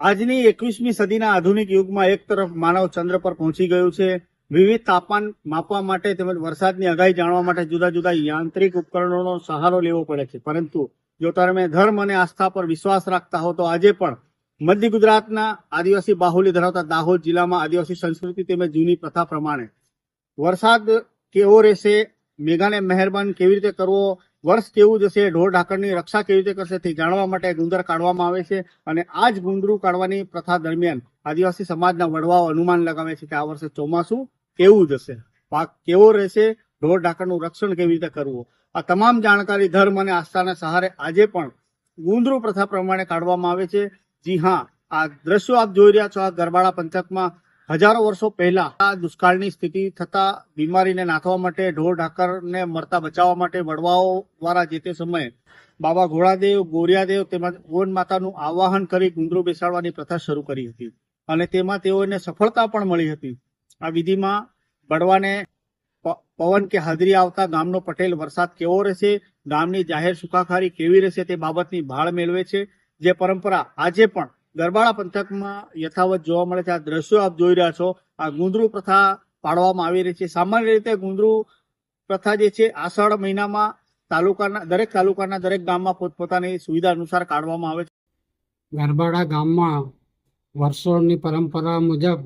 આજની એકવીસમી સદીના આધુનિક યુગમાં એક તરફ માનવ ચંદ્ર પર પહોંચી ગયું છે. વિવિધ તાપમાન માપવા માટે તેમજ વરસાદની આગાહી જાણવા માટે જુદા જુદા યાંત્રિક ઉપકરણોનો સહારો લેવો પડે છે. પરંતુ જો તમે ધર્મ અને આસ્થા પર વિશ્વાસ રાખતા હો તો આજે પણ મધ્ય ગુજરાતના આદિવાસી બાહુલ્ય ધરાવતા દાહોદ જિલ્લામાં આદિવાસી સંસ્કૃતિ તેમજ જૂની પ્રથા પ્રમાણે વરસાદ કેવો રહેશે, મેઘાને મહેરબાન કેવી રીતે કરવો વર્ષ કેવું જશે, ઢોર ઢાકણની રક્ષા કેવી રીતે કરશે તે જાણવા માટે ગુંદર કાઢવામાં આવે છે અને આ જ ગુંદરું કાઢવાની પ્રથા દરમિયાન આદિવાસી સમાજના વડવાઓ અનુમાન લગાવે છે કે આ વર્ષે ચોમાસું કેવું જશે? પાક કેવો રહેશે? ઢોર ઢાકણનું રક્ષણ કેવી રીતે કરવું? આ તમામ જાણકારી ધર્મ અને આસ્થાના સહારે આજે પણ ગુંદરું પ્રથા પ્રમાણે કાઢવામાં આવે છે. જી હા, આ દ્રશ્યો આપ જોઈ રહ્યા છો. આ ગરબાડા પંથકમાં હજારો વર્ષો પહેલા આ દુષ્કાળની સ્થિતિ થતા બીમારીને નાથવા માટે, ઢોર ઢાકરને મરતા બચાવવા માટે વડવાઓ દ્વારા જે તે સમયે બાબા ઘોડાદેવ, ગોરિયાદેવ તેમજ ગોન માતાનું આવાહન કરી ગુંદરું બેસાડવાની પ્રથા શરૂ કરી હતી. અને તેમાં તેઓને સફળતા પણ મળી હતી. આ વિધિમાં બળવાને પવન કે હાજરી આવતા ગામનો પટેલ, વરસાદ કેવો રહેશે, ગામની જાહેર સુખાકારી કેવી રહેશે તે બાબતની ભાળ મેળવે છે. જે પરંપરા આજે પણ ગરબાડા પંથકમાં યથાવત જોવા મળે છે. આ દ્રશ્યો આપ જોઈ રહ્યા છો. આ ગુંદરું પ્રથા પાડવામાં આવી રહી છે. સામાન્ય રીતે ગુંદરું પ્રથા જે છે, આષાઢ મહિનામાં તાલુકાના, દરેક તાલુકાના, દરેક ગામમાં પોતપોતાની સુવિધા અનુસાર કાઢવામાં આવે છે. ગરબાડા ગામમાં વર્ષોની પરંપરા મુજબ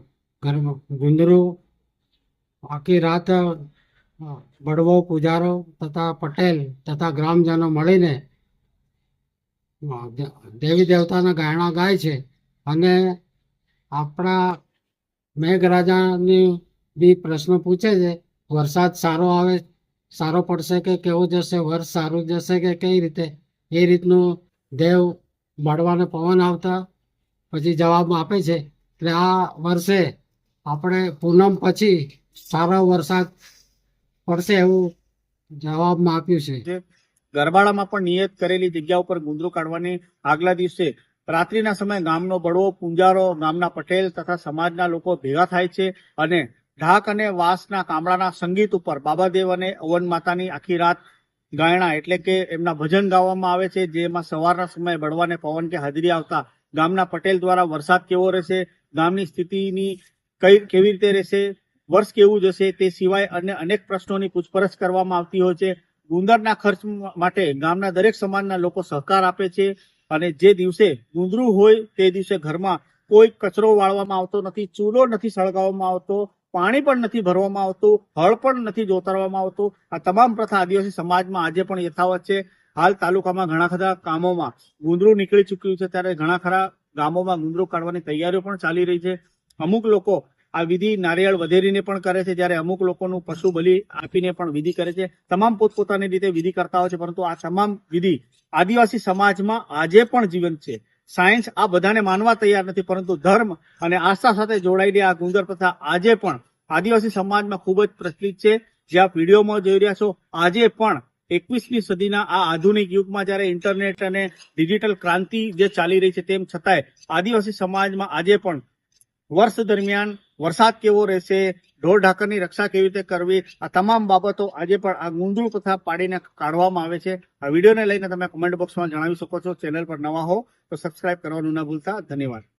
ગુંદરું આખી રાત બળવો, પૂજારો તથા પટેલ તથા ગ્રામજનો મળીને દેવી દેવતાના ગાયણા ગાય છે અને આપણા મેઘરાજાની બી પ્રશ્ન પૂછે છે, વરસાદ સારો આવે, સારો પડશે કે કેવો જશે વર્ષ સારું જશે કે કઈ રીતે? એ રીતનું દેવ બળવાને પવન આવતા પછી જવાબ આપે છે. એટલે આ વર્ષે આપણે પૂનમ પછી સારો વરસાદ પડશે એવું જવાબમાં આપ્યું છે. ગરબાડામાં પણ નિયત કરેલી જગ્યા ઉપર ગુંદરું કાઢવાની આગલા દિવસે રાત્રિના સમયે ગામનો બળવો, પૂંજારો, ગામના પટેલ તથા સમાજના લોકો ભેગા થાય છે અને ઢાક અને વાંસના કામડાના સંગીત ઉપર બાબાદેવ અને અવન માતાની આખી રાત ગાયણા એટલે કે એમના ભજન ગાવામાં આવે છે જેમાં સવારના સમયે બળવાને પવન કે હાજરી આવતા ગામના પટેલ દ્વારા વરસાદ કેવો રહેશે, ગામની સ્થિતિની કઈ કેવી રીતે રહેશે, વર્ષ કેવું જશે તે સિવાય અન્ય અનેક પ્રશ્નોની પૂછપરછ કરવામાં આવતી હોય છે. ગુંદરના ખર્ચ માટે ગામના દરેક સમાજના લોકો સહકાર આપે છે અને જે દિવસે ગુંદરું હોય તે દિવસે ઘરમાં કોઈ કચરો વાળવામાં આવતો નથી, ચૂલો નથી સળગાવવામાં આવતો, પાણી પણ નથી ભરવામાં આવતું, હળ પણ નથી જોતરવામાં આવતું. આ તમામ પ્રથા આદિવાસી સમાજમાં આજે પણ યથાવત છે. હાલ તાલુકામાં ઘણા ખરા કામોમાં ગુંદરું નીકળી ચૂક્યું છે. ત્યારે ઘણા ખરા ગામોમાં ગુંદરું કાઢવાની તૈયારીઓ પણ ચાલી રહી છે. અમુક લોકો આ વિધિ નારિયેળ વધેરીને પણ કરે છે, જ્યારે અમુક લોકોનું પશુ બલિ આપીને પણ વિધિ કરે છે. તમામ પોતપોતાની રીતે વિધિ કરતા હોય છે, પરંતુ આ તમામ વિધિ આદિવાસી સમાજમાં આજે પણ જીવંત છે. સાયન્સ આ બધાને માનવા તૈયાર નથી, પરંતુ ધર્મ અને આસ્થા સાથે જોડાયેલી આ ગુંદર પ્રથા આજે પણ આદિવાસી સમાજમાં ખૂબ જ પ્રચલિત છે. જે આપ વિડીયોમાં જોઈ રહ્યા છો, આજે પણ એકવીસમી સદીના આ આધુનિક યુગમાં જ્યારે ઇન્ટરનેટ અને ડિજિટલ ક્રાંતિ જે ચાલી રહી છે, તેમ છતાંય આદિવાસી સમાજમાં આજે પણ વર્ષ દરમિયાન વરસાદ કેવો રહેશે, ઢોર ઢાકરની રક્ષા કેવી રીતે કરવી, આ તમામ બાબતો આજે પણ આ ગુંદરું તથા પાડીને કાઢવામાં આવે છે. આ વિડીયોને લઈને તમે કમેન્ટ બોક્સમાં જણાવી શકો છો. ચેનલ પર નવા હો તો સબસ્ક્રાઇબ કરવાનું ના ભૂલતા. ધન્યવાદ.